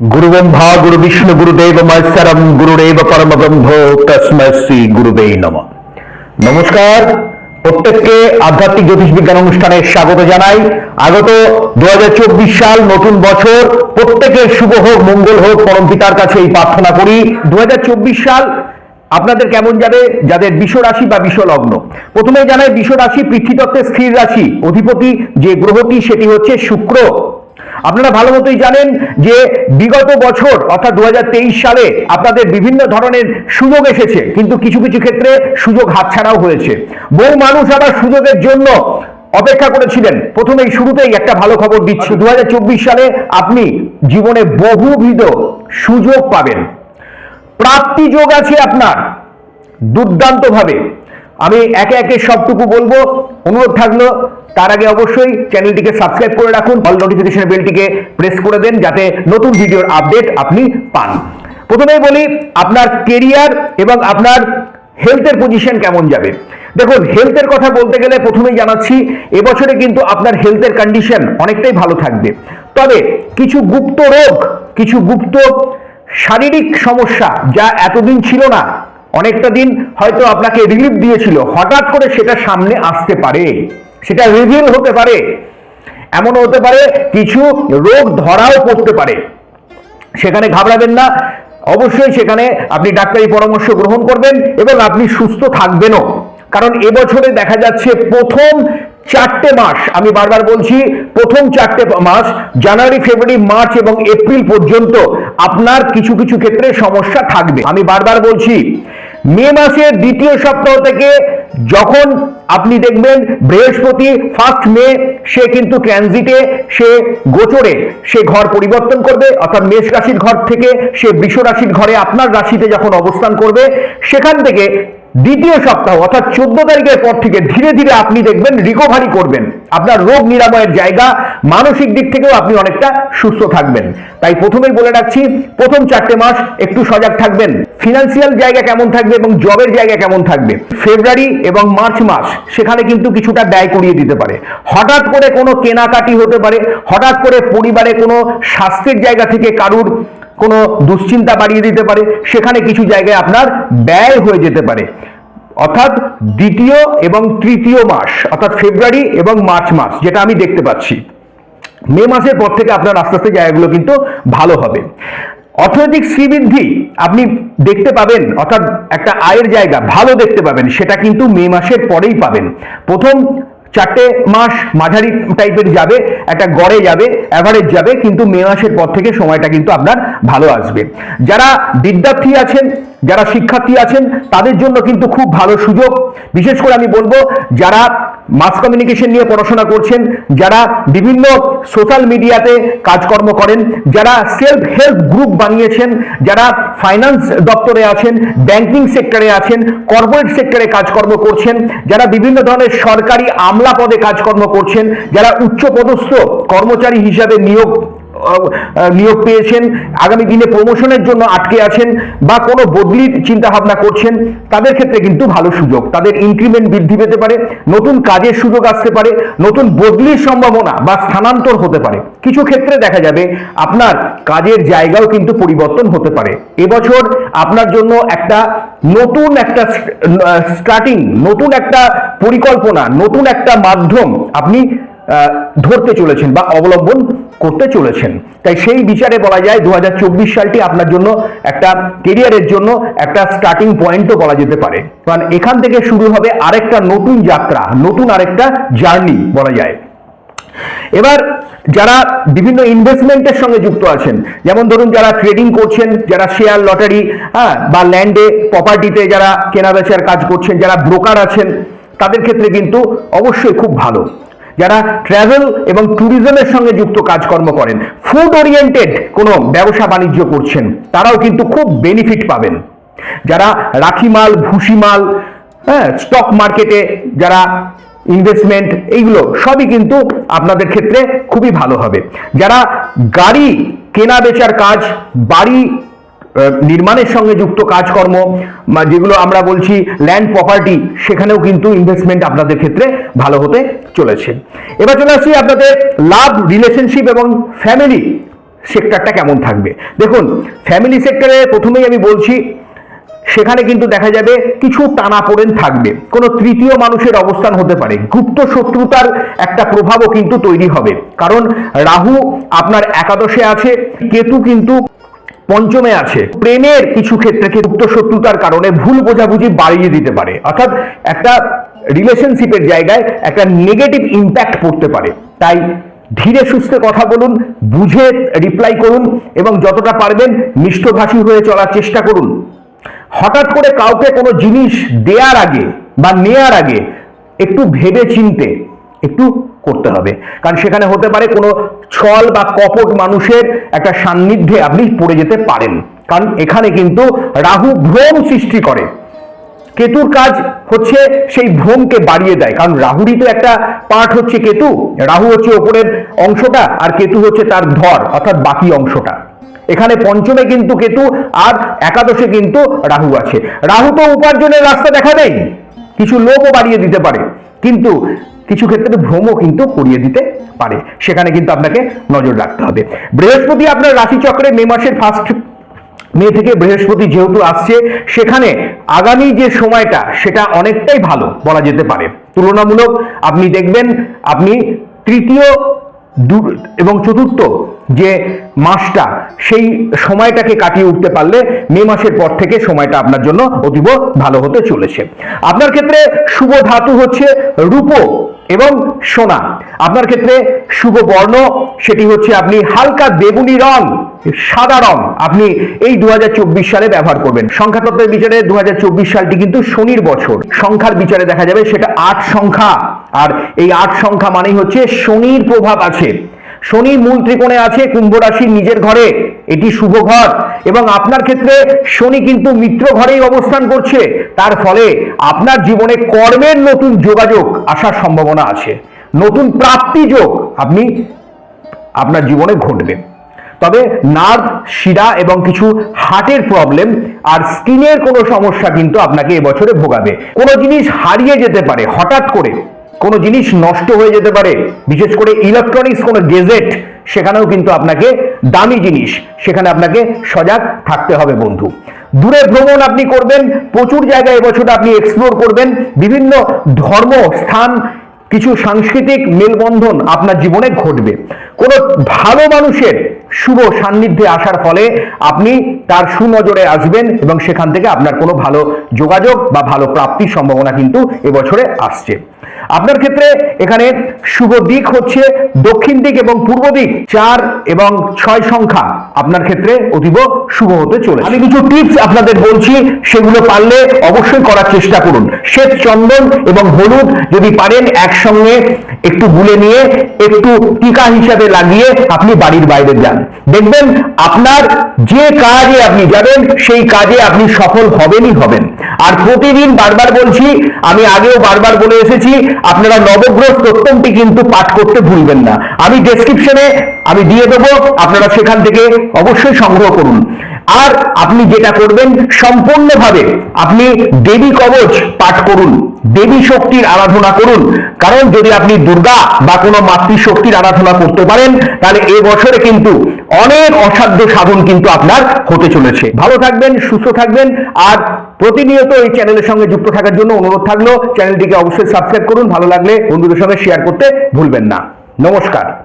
গুরু গুরু বিষ্ণু গুরুদেব মাইসারাম গুরুদেব পরম ব্রহ্ম তসময় শ্রী নম নমস্কার প্রত্যেককে আধ্যাত্মিক জ্যোতিষ বিজ্ঞান অনুষ্ঠানে স্বাগত জানাই। আগত দু সাল নতুন বছর প্রত্যেকের শুভ হোক, মঙ্গল হোক, পরম পিতার কাছে এই প্রার্থনা করি। দু হাজার চব্বিশ সাল আপনাদের কেমন যাবে? যাদের বিষ রাশি বা বিষ লগ্ন। প্রথমে জানাই, বিষ রাশি পৃথিবীতত্ত্বের স্থির রাশি। অধিপতি যে গ্রহটি, সেটি হচ্ছে শুক্র। আপনারা ভালো মতোই জানেন যে বিগত বছর, অর্থাৎ দুহাজার তেইশ সালে আপনাদের বিভিন্ন ধরনের সুযোগ এসেছে, কিন্তু কিছু কিছু ক্ষেত্রে সুযোগ হাতছাড়াও হয়েছে। বহু মানুষ আবার সুযোগের জন্য অপেক্ষা করেছিলেন। প্রথমেই শুরুতেই একটা ভালো খবর দিচ্ছি। দু হাজার চব্বিশ সালে আপনি জীবনে বহুবিধ সুযোগ পাবেন। প্রাপ্তি যোগ আছে আপনার দুর্দান্ত ভাবে আমি একে একে সবটুকু বলব। অনুরোধ থাকল, তার আগে অবশ্যই চ্যানেলটিকে সাবস্ক্রাইব করে রাখুন, অল নোটিফিকেশন বেলটিকে প্রেস করে দেন যাতে নতুন ভিডিওর আপডেট আপনি পান। প্রথমেই বলি, আপনার কেরিয়ার এবং আপনার হেলথের পজিশন কেমন যাবে? দেখুন হেলথের কথা বলতে গেলে প্রথমেই জানাচ্ছি, এবছরে কিন্তু আপনার হেলথের কন্ডিশন অনেকটাই ভালো থাকবে। তবে কিছু গুপ্ত রোগ, কিছু গুপ্ত শারীরিক সমস্যা যা এতদিন ছিল না অনেকটা দিন হয়তো আপনাকে রিলিফ দিয়েছিল। হঠাৎ করে সেটা সামনে আসতে পারে। সেটা রিভিল হতে পারে। এমনও হতে পারে কিছু রোগ ধরাও পড়তে পারে। সেখানে ঘাবড়াবেন না। অবশ্যই সেখানে আপনি ডাক্তারি পরামর্শ গ্রহণ করবেন এবং আপনি সুস্থ থাকবেনও। কারণ এবছরে দেখা যাচ্ছে প্রথম চারটে মাস, আমি বারবার বলছি, প্রথম চারটে মাস, জানুয়ারি, ফেব্রুয়ারি, মার্চ এবং এপ্রিল পর্যন্ত আপনার কিছু কিছু ক্ষেত্রে সমস্যা থাকবে। আমি বারবার বলছি মে মাসের দ্বিতীয় সপ্তাহ থেকে যখন আপনি দেখবেন বৃহস্পতি ফার্স্ট মে, সে কিন্তু ট্রানজিটে সে গোচরে, সে ঘর পরিবর্তন করবে, অর্থাৎ মেষ রাশির ঘর থেকে সে বৃষ রাশির ঘরে আপনার রাশিতে যখন অবস্থান করবে, সেখান থেকে দ্বিতীয় সপ্তাহ, অর্থাৎ চোদ্দ তারিখের পর থেকে ধীরে ধীরে আপনি দেখবেন রিকভারি করবেন। আপনার রোগ নিরাময়ের জায়গা মানসিক দিক থেকেও আপনি অনেকটা সুস্থ থাকবেন। তাই প্রথমেই বলে রাখছি, প্রথম চারটে মাস একটু সজাগ থাকবেন। ফিনান্সিয়াল জায়গা কেমন থাকবে এবং জবের জায়গা কেমন থাকবে? ফেব্রুয়ারি এবং মার্চ মাস, সেখানে কিন্তু কিছুটা ব্যয় করিয়ে দিতে পারে। হঠাৎ করে কোনো কেনাকাটি হতে পারে, হঠাৎ করে পরিবারে কোনো স্বাস্থ্যের জায়গা থেকে কারুর কোনো দুশ্চিন্তা বাড়িয়ে দিতে পারে, সেখানে কিছু জায়গায় আপনার ব্যয় হয়ে যেতে পারে। অর্থাৎ দ্বিতীয় এবং তৃতীয় মাস, অর্থাৎ ফেব্রুয়ারি এবং মার্চ মাস, যেটা আমি দেখতে পাচ্ছি। মে মাসের পর থেকে আপনার আস্তে আস্তে জায়গাগুলো কিন্তু ভালো হবে। অর্থনৈতিক শ্রীবৃদ্ধি আপনি দেখতে পাবেন, অর্থাৎ একটা আয়ের জায়গা ভালো দেখতে পাবেন, সেটা কিন্তু মে মাসের পরেই পাবেন। প্রথম চারটে মাস মাঝারি টাইপের যাবে, একটা গড়ে যাবে অ্যাভারেজ যাবে, কিন্তু মে মাসের পর থেকে সময়টা কিন্তু আপনার ভালো আসবে। যারা বিদ্যার্থী আছেন, যারা শিক্ষার্থী আছেন, তাদের জন্য কিন্তু খুব ভালো সুযোগ। বিশেষ করে আমি বলব, যারা মাস কমিউনিকেশন নিয়ে পড়াশোনা করছেন, যারা বিভিন্ন সোশ্যাল মিডিয়াতে কাজকর্ম করেন, যারা সেলফ হেল্প গ্রুপ বানিয়েছেন, যারা ফাইন্যান্স দপ্তরে আছেন ব্যাংকিং সেক্টরে আছেন কর্পোরেট সেক্টরে কাজকর্ম করছেন, যারা বিভিন্ন ধরনের সরকারি আমলা পদে কাজকর্ম করছেন যারা উচ্চপদস্থ কর্মচারী হিসাবে নিয়োগ নিয়োগ পেয়েছেন, আগামী দিনে প্রমোশনের জন্য আটকে আছেন বা কোনো বদলির চিন্তা ভাবনা করছেন, তাদের ক্ষেত্রে কিন্তু ভালো সুযোগ। তাদের ইনক্রিমেন্ট বৃদ্ধি পেতে পারে, নতুন কাজের সুযোগ আসতে পারে, নতুন বদলির সম্ভাবনা বা স্থানান্তর হতে পারে। কিছু ক্ষেত্রে দেখা যাবে, আপনার কাজের জায়গাও কিন্তু পরিবর্তন হতে পারে। এবছর আপনার জন্য একটা নতুন একটা স্টার্টিং নতুন একটা পরিকল্পনা, নতুন একটা মাধ্যম আপনি ধরতে চলেছেন বা অবলম্বন করতে চলেছেন। তাই সেই বিচারে বলা যায় দু হাজার চব্বিশ সালটি আপনার জন্য একটা কেরিয়ারের জন্য একটা স্টার্টিং পয়েন্টও বলা যেতে পারে। কারণ এখান থেকে শুরু হবে আরেকটা নতুন যাত্রা, নতুন আরেকটা জার্নি বলা যায়। এবার যারা বিভিন্ন ইনভেস্টমেন্টের সঙ্গে যুক্ত আছেন, যেমন ধরুন যারা ট্রেডিং করছেন, যারা শেয়ার লটারি হ্যাঁ বা ল্যান্ডে প্রপার্টিতে যারা কেনা বেচার কাজ করছেন, যারা ব্রোকার আছেন, তাদের ক্ষেত্রে কিন্তু অবশ্যই খুব ভালো। যারা ট্রাভেল এবং ট্যুরিজমের সঙ্গে যুক্ত কাজকর্ম করেন ফুড ওরিয়েন্টেড কোনো ব্যবসা বাণিজ্য করছেন, তারাও কিন্তু খুব বেনিফিট পাবেন। যারা রাখি মাল, ভুসি মাল হ্যাঁ স্টক মার্কেটে যারা ইনভেস্টমেন্ট এইগুলো সবই কিন্তু আপনাদের ক্ষেত্রে খুবই ভালো হবে। যারা গাড়ি কেনা বেচার কাজ, বাড়ি নির্মাণের সঙ্গে যুক্ত কাজকর্ম যেগুলো আমরা বলছি ল্যান্ড প্রপার্টি সেখানেও কিন্তু ইনভেস্টমেন্ট আপনাদের ক্ষেত্রে ভালো হতে চলেছে। এবার চলে আসছি আপনাদের লাভ রিলেশনশিপ এবং ফ্যামিলি সেক্টরটা কেমন থাকবে? দেখুন ফ্যামিলি সেক্টরে প্রথমেই আমি বলছি, সেখানে কিন্তু দেখা যাবে কিছু টানাপোড়েন থাকবে। কোনো তৃতীয় মানুষের অবস্থান হতে পারে। গুপ্ত শত্রুতার একটা প্রভাবও কিন্তু তৈরি হবে। কারণ রাহু আপনার একাদশে আছে, কেতু কিন্তু পঞ্চমে আছে, প্রেমের কিছু ক্ষেত্রে গুপ্ত শত্রুতার কারণে ভুল বোঝাবুঝি বাড়িয়ে দিতে পারে? অর্থাৎ একটা রিলেশনশিপের জায়গায় একটা নেগেটিভ ইম্প্যাক্ট পড়তে পারে। তাই ধীরে সুস্থে কথা বলুন, বুঝে রিপ্লাই করুন এবং যতটা পারবেন মিষ্টভাষী হয়ে চলার চেষ্টা করুন। হঠাৎ করে কাউকে কোনো জিনিস দেওয়ার আগে বা নেয়ার আগে একটু ভেবে চিনতে একটু করতে হবে। কারণ সেখানে হতে পারে কোনো ছল বা কপট মানুষের একটা সান্নিধ্যে আপনি পড়ে যেতে পারেন। কারণ এখানে কিন্তু রাহু ভ্রম সৃষ্টি করে। কেতুর কাজ হচ্ছে সেই ভ্রমকে বাড়িয়ে দেয়। কারণ রাহুরই তো একটা পার্ট হচ্ছে কেতু। রাহু হচ্ছে ওপরের অংশটা আর কেতু হচ্ছে তার ধর, অর্থাৎ বাকি অংশটা। এখানে পঞ্চমে কিন্তু কেতু আর একাদশে কিন্তু রাহু আছে। রাহু তো উপার্জনের রাস্তা দেখা দেয়। কিছু লোকও বাড়িয়ে দিতে পারে। কিন্তু কিছু ক্ষেত্রে ভ্রমও কিন্তু করিয়ে দিতে পারে। সেখানে কিন্তু আপনাকে নজর রাখতে হবে। বৃহস্পতি আপনার রাশিচক্রে মে মাসের ফার্স্ট মে থেকে বৃহস্পতি যেহেতু আসছে, সেখানে আগামী যে সময়টা, সেটা অনেকটাই ভালো বলা যেতে পারে। তুলনামূলক আপনি দেখবেন, আপনি তৃতীয় এবং চতুর্থ যে মাসটা, সেই সময়টাকে কাটিয়ে উঠতে পারলে মে মাসের পর থেকে সময়টা আপনার জন্য অতীব ভালো হতে চলেছে। আপনার ক্ষেত্রে শুভ ধাতু হচ্ছে রূপো এবং সোনা। আপনার ক্ষেত্রে শুভ বর্ণ, সেটি হচ্ছে আপনি হালকা বেগুনি রং, সাদা রং আপনি এই দু হাজার চব্বিশ সালে ব্যবহার করবেন। সংখ্যাতত্ত্বের বিচারে দু হাজার চব্বিশ সালটি কিন্তু শনির বছর। সংখ্যার বিচারে দেখা যাবে সেটা আট সংখ্যা। আর এই আট সংখ্যা মানেই হচ্ছে শনির প্রভাব আছে। শনি মূল ত্রিকোণে আছে, কুম্ভ রাশির নিজের ঘরে, এটি শুভ ঘর। এবং আপনার ক্ষেত্রে শনি কিন্তু মিত্র ঘরেই অবস্থান করছে। তার ফলে আপনার জীবনে কর্মের নতুন যোগাযোগ আসার সম্ভাবনা আছে। নতুন প্রাপ্তি যোগ আপনি আপনার জীবনে ঘটবে। তবে নার্ভ, শিরা এবং কিছু হার্টের প্রবলেম আর স্কিনের কোনো সমস্যা কিন্তু আপনাকে এবছরে ভোগাবে। কোনো জিনিস হারিয়ে যেতে পারে, হঠাৎ করে। কোনো জিনিস নষ্ট হয়ে যেতে পারে, বিশেষ করে ইলেকট্রনিক্স কোনো গেজেট সেখানেও কিন্তু আপনাকে দামি জিনিস, সেখানে আপনাকে সজাগ থাকতে হবে বন্ধু। দূরে ভ্রমণ আপনি করবেন, প্রচুর জায়গায় এবছর আপনি এক্সপ্লোর করবেন, বিভিন্ন ধর্ম, স্থান, কিছু সাংস্কৃতিক মেলবন্ধন আপনার জীবনে ঘটবে। কোনো ভালো মানুষের শুভ সান্নিধ্যে আসার ফলে আপনি তার সুনজরে আসবেন এবং সেখান থেকে আপনার কোনো ভালো যোগাযোগ বা ভালো প্রাপ্তির সম্ভাবনা কিন্তু এবছরে আসছে। আপনার ক্ষেত্রে এখানে শুভ দিক হচ্ছে দক্ষিণ দিক এবং পূর্ব দিক, চার এবং ছয় সংখ্যা আপনার ক্ষেত্রে অতীব শুভ হতে চলে আমি কিছু টিপস আপনাদের বলছি, সেগুলো পারলে অবশ্যই করার চেষ্টা করুন। শ্বেত চন্দন এবং হলুদ যদি পারেন একসঙ্গে একটু গুলে নিয়ে, একটু টিকা হিসাবে লাগিয়ে আপনি বাড়ির বাইরে যান। দেখবেন আপনার যে কাজে আপনি যাবেন, সেই কাজে আপনি সফল হবেনই হবেন। আর প্রতিদিন বারবার বলছি, আমি আগেও বারবার বলে এসেছি আপনারা নবগ্রহ প্রত্যমটি কিন্তু পাঠ করতে ভুলবেন না। আমি ডেসক্রিপশনে আমি দিয়ে দেবো, আপনারা সেখান থেকে অবশ্যই সংগ্রহ করুন। আর আপনি যেটা করবেন সম্পূর্ণভাবে আপনি দেবী কবচ পাঠ করুন, দেবী শক্তির আরাধনা করুন। কারণ যদি আপনি দুর্গা বা কোনো মাতৃশক্তির আরাধনা করতে পারেন, তাহলে এ বছরে কিন্তু অনেক অসাধ্য সাধন কিন্তু আপনার হতে চলেছে। ভালো থাকবেন, সুস্থ থাকবেন, আর প্রতিনিয়ত এই চ্যানেলের সঙ্গে যুক্ত থাকার জন্য অনুরোধ থাকল, চ্যানেলটিকে অবশ্যই সাবস্ক্রাইব করুন, ভালো লাগলে বন্ধুদের সঙ্গে শেয়ার করতে ভুলবেন না। নমস্কার।